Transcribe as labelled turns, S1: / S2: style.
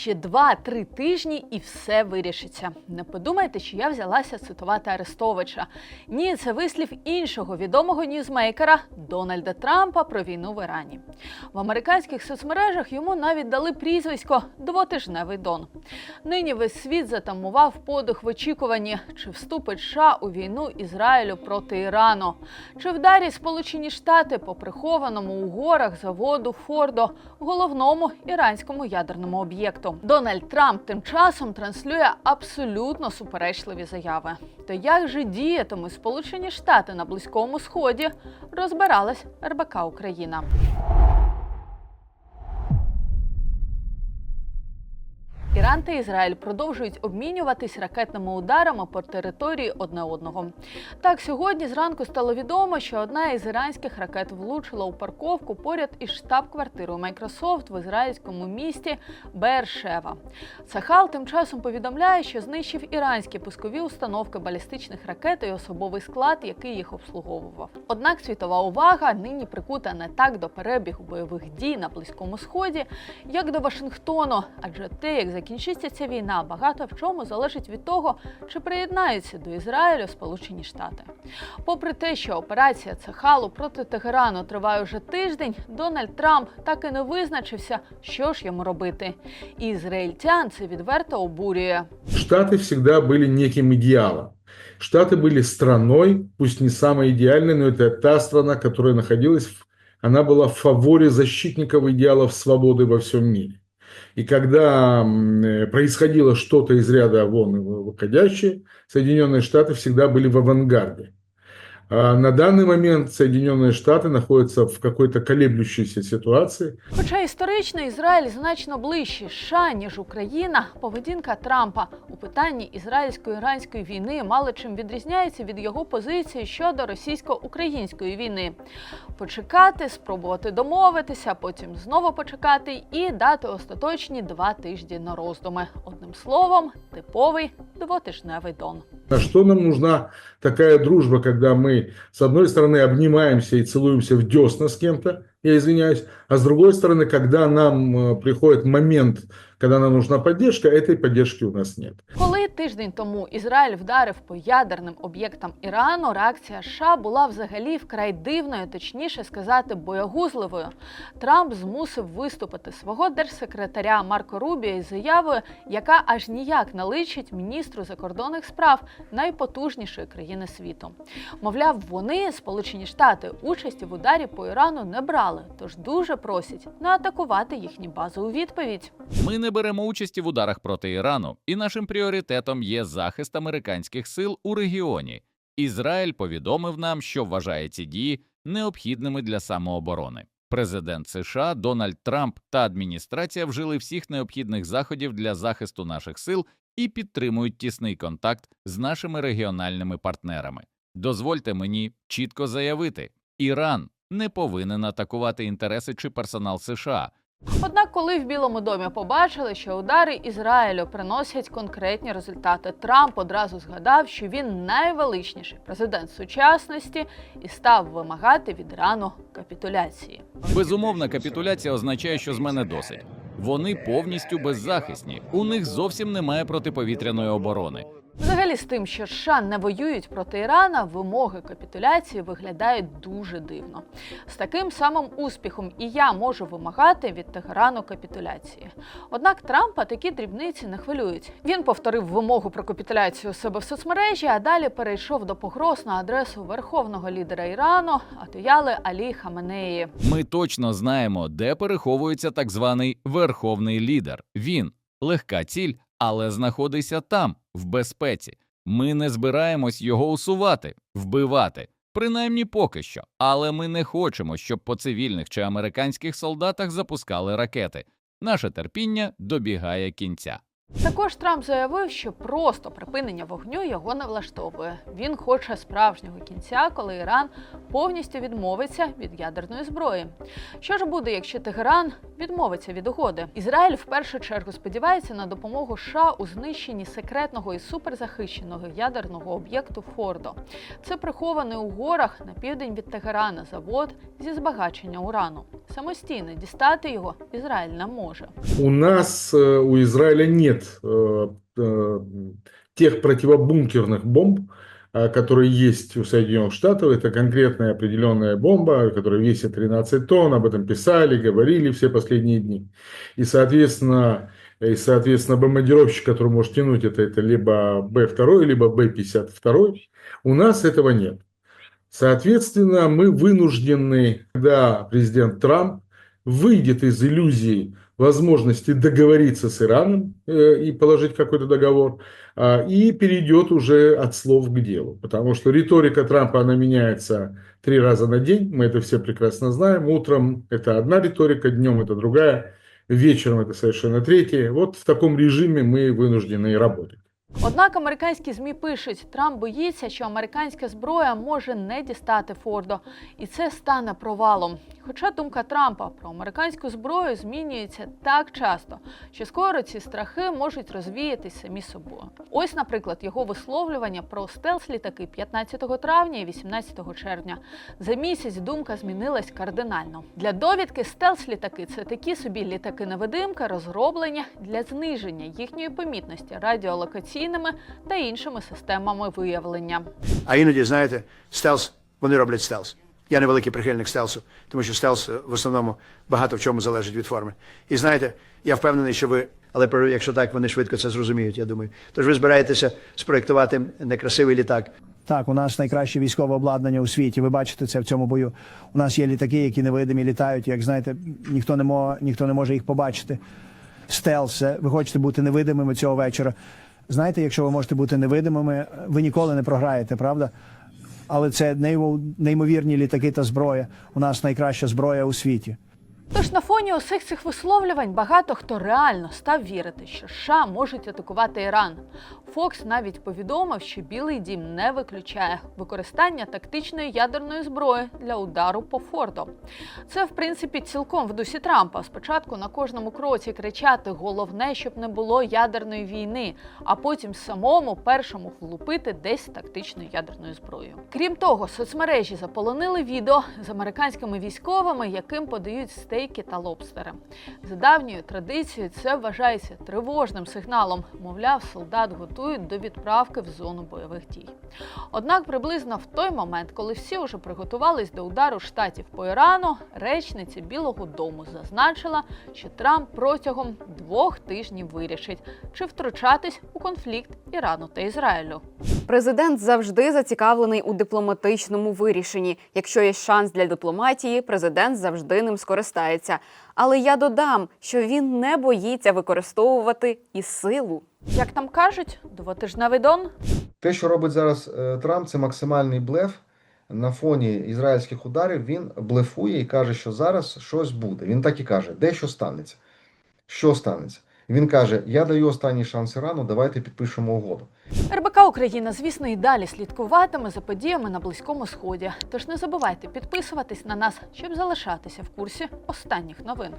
S1: Ще два-три тижні і все вирішиться. Не подумайте, що я взялася цитувати Арестовича. Ні, це вислів іншого відомого ньюзмейкера Дональда Трампа про війну в Ірані. В американських соцмережах йому навіть дали прізвисько Двотижневий Дон. Нині весь світ затамував подих в очікуванні, чи вступить США у війну Ізраїлю проти Ірану, чи вдарять Сполучені Штати по прихованому у горах заводу Фордо, головному іранському ядерному об'єкту. Дональд Трамп тим часом транслює абсолютно суперечливі заяви. То як же діятимуть Сполучені Штати на Близькому Сході, розбиралась РБК Україна. Іран та Ізраїль продовжують обмінюватись ракетними ударами по території одне одного. Так, сьогодні зранку стало відомо, що одна із іранських ракет влучила у парковку поряд із штаб-квартирою Microsoft в ізраїльському місті Бершева. Сахал тим часом повідомляє, що знищив іранські пускові установки балістичних ракет і особовий склад, який їх обслуговував. Однак світова увага нині прикута не так до перебігу бойових дій на Близькому Сході, як до Вашингтону, адже те, як закінчиться ця війна, багато в чому залежить від того, чи приєднаються до Ізраїлю Сполучені Штати. Попри те, що операція Цахалу проти Тегерану триває вже тиждень, Дональд Трамп так і не визначився, що ж йому робити. І ізраїльтян це відверто обурює.
S2: Штаты всегда были неким идеалом. Штаты были страной, пусть не самой идеальной, но это та страна, которая находилась, в- она была в фаворе защитников идеалов свободы во всем мире. И когда м, э, происходило что-то из ряда вон и выходящее, Соединенные Штаты всегда были в авангарде. А на данный момент Соединенные Штаты находятся в какой-то колеблющейся ситуации,
S1: Хоча історично Ізраїль значно ближче США, ніж Україна, поведінка Трампа у питанні ізраїльсько-іранської війни мало чим відрізняється від його позиції щодо російсько-української війни. Почекати, спробувати домовитися, потім знову почекати і дати остаточні два тижні на роздуми. Одним словом, типовий двотижневий дон.
S2: На что нам нужна такая дружба, когда мы, с одной стороны, обнимаемся и целуемся в десна с кем-то, я извиняюсь, а с другой стороны, когда нам э, приходит момент, когда нам нужна поддержка, этой поддержки у нас нет.
S1: Коли тиждень тому Ізраїль вдарив по ядерним об'єктам Ірану, реакція США була взагалі вкрай дивною, точніше сказати, боягузливою. Трамп змусив виступити свого держсекретаря Марко Рубіо із заявою, яка аж ніяк не личить міністру закордонних справ найпотужнішої країни світу. Мовляв, вони, Сполучені Штати, участі в ударі по Ірану не брали, тож дуже просять не атакувати їхні бази у відповідь.
S3: Ми не беремо участі в ударах проти Ірану, і нашим пріоритетом є захист американських сил у регіоні. Ізраїль повідомив нам, що вважає ці дії необхідними для самооборони. Президент США Дональд Трамп та адміністрація вжили всіх необхідних заходів для захисту наших сил і підтримують тісний контакт з нашими регіональними партнерами. Дозвольте мені чітко заявити: Іран не повинен атакувати інтереси чи персонал США.
S1: Однак, коли в Білому домі побачили, що удари Ізраїлю приносять конкретні результати, Трамп одразу згадав, що він найвеличніший президент сучасності і став вимагати від Ірану капітуляції.
S3: Безумовна капітуляція означає, що з мене досить. Вони повністю беззахисні. У них зовсім немає протиповітряної оборони.
S1: Взагалі, з тим, що США не воюють проти Ірана, вимоги капітуляції виглядають дуже дивно. З таким самим успіхом і я можу вимагати від Тегерану капітуляції. Однак Трампа такі дрібниці не хвилюють. Він повторив вимогу про капітуляцію у себе в соцмережі, а далі перейшов до погроз на адресу верховного лідера Ірану Атояли Алі Хаменеї.
S3: Ми точно знаємо, де переховується так званий верховний лідер. Він легка ціль, але знаходиться там, в безпеці. Ми не збираємось його усувати, вбивати. Принаймні поки що, але ми не хочемо, щоб по цивільних чи американських солдатах запускали ракети. Наше терпіння добігає кінця.
S1: Також Трамп заявив, що просто припинення вогню його не влаштовує. Він хоче справжнього кінця, коли Іран повністю відмовиться від ядерної зброї. Що ж буде, якщо Тегеран відмовиться від угоди? Ізраїль в першу чергу сподівається на допомогу США у знищенні секретного і суперзахищеного ядерного об'єкту Фордо. Це прихований у горах на південь від Тегерана завод зі збагачення урану. Самостійно дістати його Ізраїль не може.
S2: У нас, э, у Израиля нет э, э, тех противобункерных бомб, э, которые есть у Соединенных Штатов. Это конкретная определенная бомба, которая весит 13 тонн. Об этом писали, говорили все последние дни. И, соответственно, и, соответственно, бомбардировщик, который может тянуть это, это либо Б-2, либо Б-52. У нас этого нет. Соответственно, мы вынуждены, когда президент Трамп выйдет из иллюзии возможности договориться с Ираном э, и положить какой-то договор, а, и перейдет уже от слов к делу. Потому что риторика Трампа, она меняется три раза на день, мы это все прекрасно знаем. Утром это одна риторика, днем это другая, вечером это совершенно третья. Вот в таком режиме мы вынуждены и работать.
S1: Однак американські змі пишуть, Трамп боїться, що американська зброя може не дістати Фордо, і це стане провалом. Хоча думка Трампа про американську зброю змінюється так часто, що скоро ці страхи можуть розвіятись самі собою. Ось, наприклад, його висловлювання про стелс-літаки 15 травня і 18 червня. За місяць думка змінилась кардинально. Для довідки стелс-літаки це такі собі літаки-невидимки, розроблені для зниження їхньої помітності радіолокаційними та іншими системами виявлення.
S4: А іноді, знаєте, стелс, вони роблять стелс. Я не великий прихильник стелсу, тому що стелс е, в основному багато в чому залежить від форми. І знаєте, я впевнений, що ви, але якщо так, вони швидко це зрозуміють, я думаю. Тож ви збираєтеся спроєктувати некрасивий літак.
S5: Так, у нас найкраще військове обладнання у світі. Ви бачите це в цьому бою. У нас є літаки, які невидимі літають. Як знаєте, ніхто не може, ніхто не може їх побачити. Стелс, е, ви хочете бути невидимими цього вечора. Знаєте, якщо ви можете бути невидимими, ви ніколи не програєте, правда? Але це неймо- неймовірні літаки та зброя. У нас найкраща зброя у світі.
S1: Тож на фоні усіх цих висловлювань багато хто реально став вірити, що США можуть атакувати Іран. Фокс навіть повідомив, що Білий Дім не виключає використання тактичної ядерної зброї для удару по Фордо. Це, в принципі, цілком в дусі Трампа. Спочатку на кожному кроці кричати головне, щоб не було ядерної війни, а потім самому першому влупити десь тактичною ядерною зброєю. Крім того, соцмережі заполонили відео з американськими військовими, яким подають стейки та лобстери. За давньою традицією це вважається тривожним сигналом. Мовляв, солдат готують до відправки в зону бойових дій. Однак, приблизно в той момент, коли всі вже приготувались до удару штатів по Ірану, речниця Білого Дому зазначила, що Трамп протягом двох тижнів вирішить, чи втручатись у конфлікт Ірану та Ізраїлю.
S6: Президент завжди зацікавлений у дипломатичному вирішенні. Якщо є шанс для дипломатії, президент завжди ним скористається. Але я додам, що він не боїться використовувати і силу.
S1: Як там кажуть, двотижневий дон
S7: Те, що робить зараз е, Трамп, це максимальний блеф. На фоні ізраїльських ударів він блефує і каже, що зараз щось буде. Він так і каже, дещо станеться. Що станеться? Він каже: Я даю останній шанс Ірану, давайте підпишемо угоду.
S1: РБК Україна, звісно, і далі слідкуватиме за подіями на Близькому Сході. Тож не забувайте підписуватись на нас, щоб залишатися в курсі останніх новин.